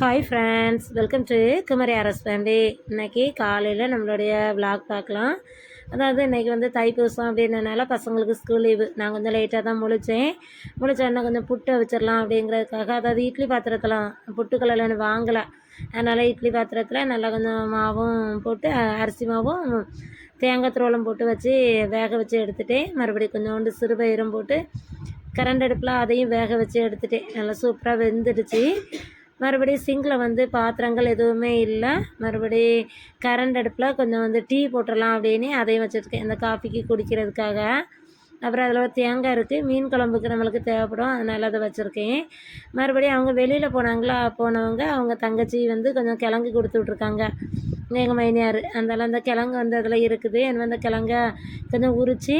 Hi friends welcome to Kumari Aras family இன்னைக்கு காலையில் நம்மளுடைய விளாக் பார்க்கலாம். அதாவது இன்றைக்கி வந்து தைப்பூசம் அப்படின்றனால பசங்களுக்கு ஸ்கூல் லீவு நான் கொஞ்சம் லேட்டாக தான் முழிச்சேன். முழிச்சேன்னா கொஞ்சம் புட்டு வச்சிடலாம் அப்படிங்கிறதுக்காக அதாவது இட்லி பாத்திரத்தெலாம். புட்டுக்கல்லில் எனக்கு வாங்கலை. அதனால் இட்லி பாத்திரத்தில் நல்லா கொஞ்சம் மாவும் போட்டு அரிசி மாவும் தேங்காய் துரோலம் போட்டு வச்சு வேக வச்சு எடுத்துட்டேன். மறுபடியும் கொஞ்சோண்டு சிறுபயிரும் போட்டு கரண்ட் அடுப்பில் அதையும் வேக வச்சு எடுத்துட்டேன். நல்லா சூப்பராக வெந்துடுச்சு. மறுபடியும் சிங்கில் வந்து பாத்திரங்கள் எதுவுமே இல்லை. மறுபடி கரண்ட் அடுப்பில் கொஞ்சம் வந்து டீ போட்டுடலாம் அப்படின்னு அதையும் வச்சுருக்கேன். இந்த காஃபிக்கு குடிக்கிறதுக்காக. அப்புறம் அதில் ஒரு தேங்காய் இருக்குது மீன் குழம்புக்கு நம்மளுக்கு தேவைப்படும். அதனால் அதை வச்சுருக்கேன். மறுபடியும் அவங்க வெளியில் போனாங்களா? போனவங்க அவங்க தங்கச்சி வந்து கொஞ்சம் கிழங்கு கொடுத்து விட்ருக்காங்க எங்கள் மைனியார். அதனால் அந்த கிழங்கு வந்து அதில் இருக்குது. என்ன அந்த கிழங்க கொஞ்சம் உரித்து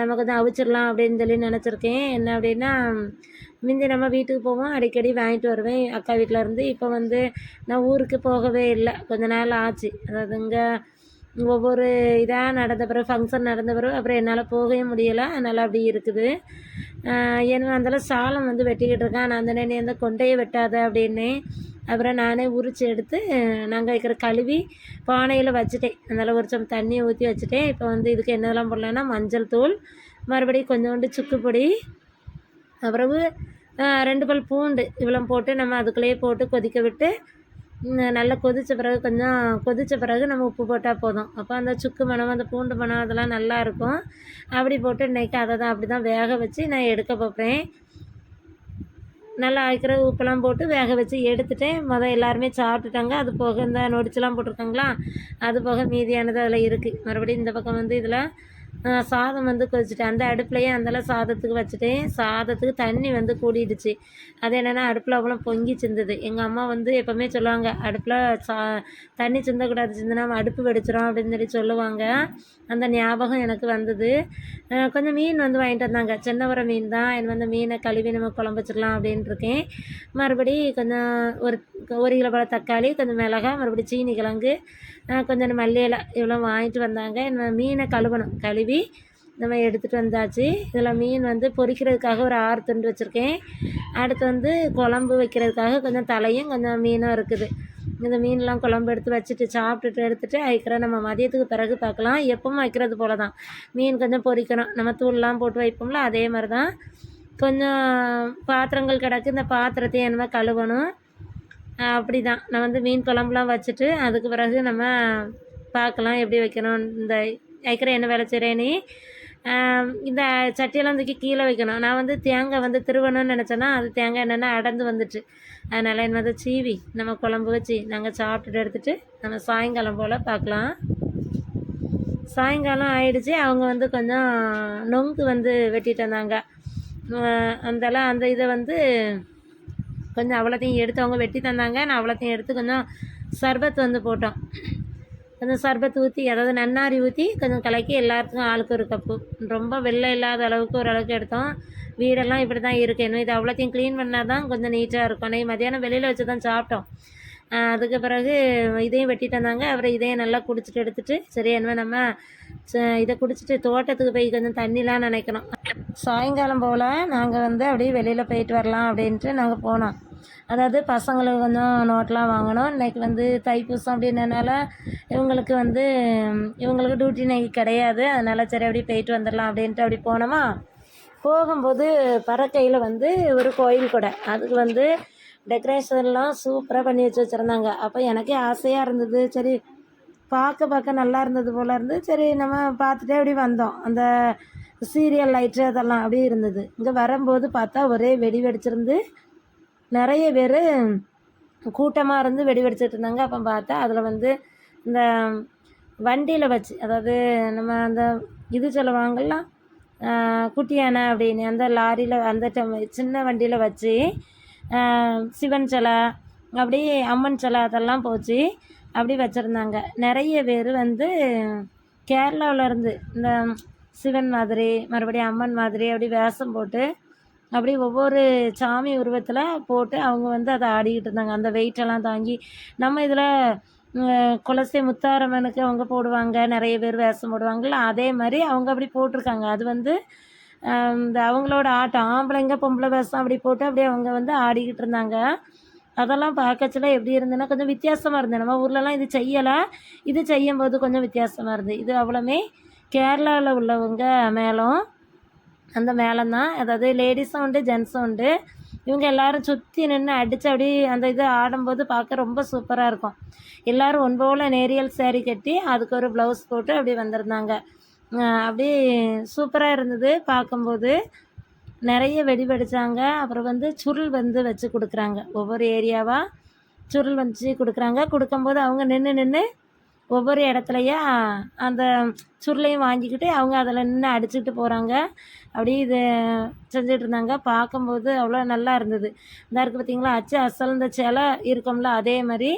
நம்ம கொஞ்சம் அவிச்சிடலாம் அப்படின்னு சொல்லி நினச்சிருக்கேன். என்ன அப்படின்னா முந்தி நம்ம வீட்டுக்கு போவோம் அடிக்கடி வாங்கிட்டு வருவேன். அக்கா வீட்டில் இருந்து இப்போ வந்து நான் ஊருக்கு போகவே இல்லை. கொஞ்ச நாள் ஆச்சு. அதாவது இங்கே ஒவ்வொரு இதாக நடந்த பிறகு ஃபங்க்ஷன் நடந்த பிறகு அப்புறம் என்னால் போகவே முடியலை. அதனால் அப்படி இருக்குது. என்ன அந்தளவு சாலம் வந்து வெட்டிக்கிட்டு இருக்கேன். நான் அந்த நீ அந்த கொண்டையை வெட்டாத அப்படின்னு அப்புறம் நானே உரித்து எடுத்து நாங்கள் இருக்கிற கழுவி பானையில் வச்சுட்டேன். அதனால் ஒரு சம் தண்ணியை ஊற்றி வச்சுட்டேன். இப்போ வந்து இதுக்கு என்னெல்லாம் போடலான்னா மஞ்சள் தூள் மறுபடியும் கொஞ்சோண்டு சுக்கு பொடி அப்புறவு ரெண்டு பல் பூண்டு இவ்வளோ போட்டு நம்ம அதுக்குள்ளேயே போட்டு கொதிக்க விட்டு நல்லா கொதித்த பிறகு கொஞ்சம் கொதித்த பிறகு நம்ம உப்பு போட்டால் போதும். அப்போ அந்த சுக்கு மனம் அந்த பூண்டு மணம் அதெல்லாம் நல்லா இருக்கும். அப்படி போட்டு இன்றைக்கி அதை தான் அப்படி தான் வேக வச்சு நான் எடுக்க பார்ப்பேன் நல்லா ஆய்க்கிற உப்பெல்லாம் போட்டு வேக வச்சு எடுத்துகிட்டேன் மொதல் எல்லாருமே சாப்பிட்டுட்டாங்க. அது போக இந்த நொடிச்செலாம் போட்டிருக்காங்களா? அது போக மீதியானது அதில் இருக்குது மறுபடியும் இந்த பக்கம் வந்து இதில் சாதம் வந்து கொதிச்சுட்டேன். அந்த அடுப்புலையே அந்தளவு சாதத்துக்கு வச்சுட்டேன். சாதத்துக்கு தண்ணி வந்து கூடிடுச்சு. அது என்னென்னா அடுப்பில் அவ்வளோ பொங்கி சிந்துது. எங்கள் அம்மா வந்து எப்போவுமே சொல்லுவாங்க அடுப்பில் சா தண்ணி சிந்தக்கூடாது சிந்தினா அடுப்பு வெடிச்சிரும் அப்படின்னு சொல்லி சொல்லுவாங்க. அந்த ஞாபகம் எனக்கு வந்தது. கொஞ்சம் மீன் வந்து வாங்கிட்டு வந்தாங்க. சின்னவர மீன் தான். எனக்கு வந்து மீனை கழுவி நம்ம குழம்பு வச்சிடலாம் அப்படின்ட்டு இருக்கேன். மறுபடி கொஞ்சம் ஒரு ஒரு கிலோ போல தக்காளி கொஞ்சம் மிளகா மறுபடி சீனி கிழங்கு கொஞ்சம் மல்லி இவ்வளோ வாங்கிட்டு வந்தாங்க. என்ன மீனை கழுவணும். கழுவி நம்ம எடுத்துகிட்டு வந்தாச்சு. இதில் மீன் வந்து பொரிக்கிறதுக்காக ஒரு ஆறு துண்டு வச்சுருக்கேன். அடுத்து வந்து குழம்பு வைக்கிறதுக்காக கொஞ்சம் தலையும் கொஞ்சம் மீனும் இருக்குது. இந்த மீன்லாம் குழம்பு எடுத்து வச்சுட்டு சாப்பிட்டுட்டு எடுத்துகிட்டு அதுக்கிற நம்ம மதியத்துக்கு பிறகு பார்க்கலாம். எப்பவும் வைக்கிறது போல தான். மீன் கொஞ்சம் பொரிக்கணும் நம்ம தூள்லாம் போட்டு வைப்போம்ல அதே மாதிரி தான். கொஞ்சம் பாத்திரங்கள் கிடக்கு இந்த பாத்திரத்தையும் என்னமோ கழுவணும். அப்படி தான். நான் வந்து மீன் குழம்புலாம் வச்சுட்டு அதுக்கு பிறகு நம்ம பார்க்கலாம் எப்படி வைக்கணும். இந்த வைக்கிற என்ன வேலை செய்கிறேன்னு இந்த சட்டியெல்லாம் தூக்கி கீழே வைக்கணும். நான் வந்து தேங்காய் வந்து திருவணும்னு நினச்சேன்னா அது தேங்காய் என்னென்னா அடர்ந்து வந்துட்டு. அதனால் என்ன வந்து சீவி நம்ம குழம்பு வச்சு நாங்கள் சாப்பிட்டுட்டு எடுத்துகிட்டு நம்ம சாயங்காலம் போல் பார்க்கலாம். சாயங்காலம் ஆயிடுச்சு. அவங்க வந்து கொஞ்சம் நொங்கு வந்து வெட்டிட்டு வந்தாங்க. அஹ் அந்தெல்லாம் அந்த இதை வந்து கொஞ்சம் அவ்வளோத்தையும் எடுத்து அவங்க வெட்டி தந்தாங்க. நான் அவ்வளோத்தையும் எடுத்து கொஞ்சம் சர்பத் வந்து போட்டோம். கொஞ்சம் சர்பத் ஊற்றி அதாவது நன்னாரி ஊற்றி கொஞ்சம் கலக்கி எல்லாத்துக்கும் ஆளுக்கு ஒரு கப்பு ரொம்ப வெள்ளை இல்லாத அளவுக்கு ஓரளவுக்கு எடுத்தோம். வீடெல்லாம் இப்படி தான் இருக்குது இன்னும் இது அவ்வளோத்தையும் க்ளீன் பண்ணால் தான் கொஞ்சம் நீட்டாக இருக்கும். அன்றைக்கி மதியானம் வெளியில் வச்சு தான் சாப்பிட்டோம் அதுக்கு பிறகு இதையும் வெட்டிட்டு வந்தாங்க. அப்புறம் இதையும் நல்லா குடிச்சிட்டு எடுத்துட்டு சரி என்ன நம்ம ச- இதை குடிச்சிட்டு தோட்டத்துக்கு போய் கொஞ்சம் தண்ணிலாம் நினைக்கணும். சாயங்காலம் போல் நாங்கள் வந்து அப்படியே வெளியில் போயிட்டு வரலாம் அப்படின்ட்டு நாங்கள் போனோம். அதாவது பசங்களுக்கு கொஞ்சம் நோட்லாம் வாங்கணும். இன்னைக்கு வந்து தைப்பூசம் அப்படின்றனால இவங்களுக்கு வந்து இவங்களுக்கு டியூட்டி இன்றைக்கி கிடையாது. அதனால் சரி அப்படியே போயிட்டு வந்துடலாம் அப்படின்ட்டு அப்படி போனோமா? போகும்போது பறக்கையில் வந்து ஒரு கோயில் கூட. அதுக்கு வந்து டெக்கரேஷன்லாம் சூப்பராக பண்ணி வச்சு வச்சுருந்தாங்க. அப்போ எனக்கே ஆசையாக இருந்தது. சரி பார்க்க பார்க்க நல்லா இருந்தது போல் இருந்து சரி நம்ம பார்த்துட்டே அப்படி வந்தோம். அந்த சீரியல் லைட்டு அதெல்லாம் அப்படியே இருந்தது. இங்கே வரும்போது பார்த்தா ஒரே வெடி வெடிச்சிருந்து நிறைய பேர் கூட்டமாக இருந்து வெடி வெடிச்சிட்டு இருந்தாங்க. அப்போ பார்த்தா அதில் வந்து இந்த வண்டியில் வச்சு அதாவது நம்ம அந்த இது சொல்லுவாங்கள்ல ஆஹ் குட்டி யானை அப்படின்னு அந்த லாரியில் அந்த சின்ன வண்டியில் வச்சு சிவன் சிலை அப்படி அம்மன் சிலை அதெல்லாம் போச்சு அப்படி வச்சுருந்தாங்க. நிறைய பேர் வந்து கேரளாவிலேருந்து இந்த சிவன் மாதிரி மறுபடியும் அம்மன் மாதிரி அப்படி வேஷம் போட்டு அப்படியே ஒவ்வொரு சாமி உருவத்தில் போட்டு அவங்க வந்து அதை ஆடிக்கிட்டு இருந்தாங்க. அந்த வெயிட்டெல்லாம் தாங்கி நம்ம இதில் குலசை முத்தாரம்மனுக்கு அவங்க போடுவாங்க. நிறைய பேர் வேஷம் போடுவாங்கள்ல அதே மாதிரி அவங்க அப்படி போட்டிருக்காங்க. அது வந்து இந்த அவங்களோட ஆட்டம் ஆம்பளைங்க பொம்பளை வேஷம் அப்படி போட்டு அப்படியே அவங்க வந்து ஆடிக்கிட்டு இருந்தாங்க. அதெல்லாம் பார்க்கச்சுல எப்படி இருந்ததுன்னா கொஞ்சம் வித்தியாசமாக இருந்தது. நம்ம ஊர்லலாம் இது செய்யலை. இது செய்யும்போது கொஞ்சம் வித்தியாசமாக இருந்தது. இது அவ்வளோமே கேரளாவில் உள்ளவங்க மேலும் அந்த மேளம் தான் அதாவது லேடிஸும் உண்டு ஜென்ஸும் உண்டு. இவங்க எல்லாரும் சுற்றி நின்று அடித்து அப்படியே அந்த இது ஆடும்போது பார்க்க ரொம்ப சூப்பராக இருக்கும். எல்லோரும் ஒன்போல நேரியல் சேரீ கட்டி அதுக்கு ஒரு ப்ளவுஸ் போட்டு அப்படியே வந்திருந்தாங்க. அப்படி அப்படியே சூப்பராக இருந்தது பார்க்கும்போது. நிறைய வெடி வெடித்தாங்க அப்புறம் வந்து சுருள் வந்து வச்சு கொடுக்குறாங்க. ஒவ்வொரு ஏரியாவாக சுருள் வச்சு கொடுக்குறாங்க. கொடுக்கும்போது அவங்க நின்று நின்று ஒவ்வொரு இடத்துலையும் அந்த சுருளையும் வாங்கிக்கிட்டு அவங்க அதில் நின்று அடிச்சுக்கிட்டு போகிறாங்க அப்படியே இது செஞ்சுட்டு இருந்தாங்க பார்க்கும்போது அவ்வளோ நல்லா இருந்தது. இந்த இருக்குது பார்த்தீங்களா அச்சு அசல் இந்த சிலை இருக்கும்ல அதே மாதிரி.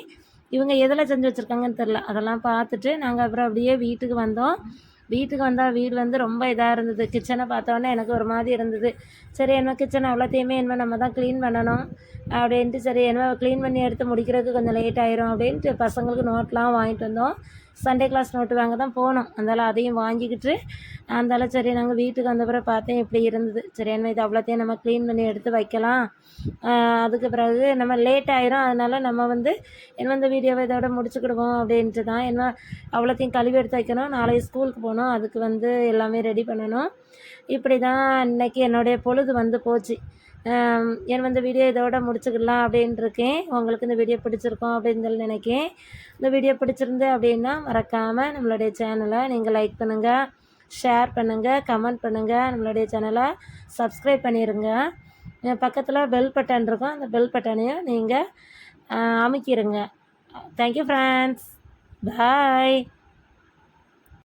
இவங்க எதில் செஞ்சு வச்சுருக்காங்கன்னு தெரில அதெல்லாம் பார்த்துட்டு நாங்கள் அப்புறம் அப்படியே வீட்டுக்கு வந்தோம். வீட்டுக்கு வந்தால் வீடு வந்து ரொம்ப இதாக இருந்தது. கிச்சனை பார்த்தோன்னே எனக்கு ஒரு மாதிரி இருந்தது. சரி என்ன கிச்சன் அவ்வளோத்தையுமே என்ன நம்ம தான் க்ளீன் பண்ணணும் அப்படின்ட்டு சரி என்ன க்ளீன் பண்ணி எடுத்து முடிக்கிறதுக்கு கொஞ்சம் லேட் ஆயிரும் அப்படின்ட்டு பசங்களுக்கு நோட்லாம் வாங்கிட்டு வந்தோம். சண்டே கிளாஸ் நோட்டு வாங்க தான் போனோம். அதனால் அதையும் வாங்கிக்கிட்டு அதனால சரி நாங்கள் வீட்டுக்கு வந்த பிறகு பார்த்தேன் இப்படி இருந்தது. சரி என்ன இது அவ்வளோத்தையும் நம்ம க்ளீன் பண்ணி எடுத்து வைக்கலாம். அதுக்கு பிறகு நம்ம லேட் ஆயிரும். அதனால் நம்ம வந்து என்ன இந்த வீடியோவை இதோட முடிச்சுக்கிடுவோம் அப்படின்ட்டு தான். என்ன அவ்வளோத்தையும் கழுவி எடுத்து வைக்கணும். நாளைக்கு ஸ்கூலுக்கு போகணும். அதுக்கு வந்து எல்லாமே ரெடி பண்ணணும். இப்படி தான் இன்னைக்கு என்னுடைய பொழுது வந்து போச்சு. என் வந்து வீடியோ இதோட முடிச்சுக்கலாம் அப்படின்ட்டு இருக்கேன். உங்களுக்கு இந்த வீடியோ பிடிச்சிருக்கோம் அப்படின்னு சொல்லி நினைக்கேன். இந்த வீடியோ பிடிச்சிருந்து அப்படின்னா மறக்காமல் நம்மளுடைய சேனலை நீங்கள் லைக் பண்ணுங்கள் ஷேர் பண்ணுங்கள் கமெண்ட் பண்ணுங்கள் நம்மளுடைய சேனலை சப்ஸ்கிரைப் பண்ணிடுங்க பக்கத்தில் பெல் பட்டன் இருக்கும். அந்த பெல் பட்டனையும் நீங்கள் அமுக்கிடுங்க தேங்க்யூ ஃப்ரெண்ட்ஸ் பாய்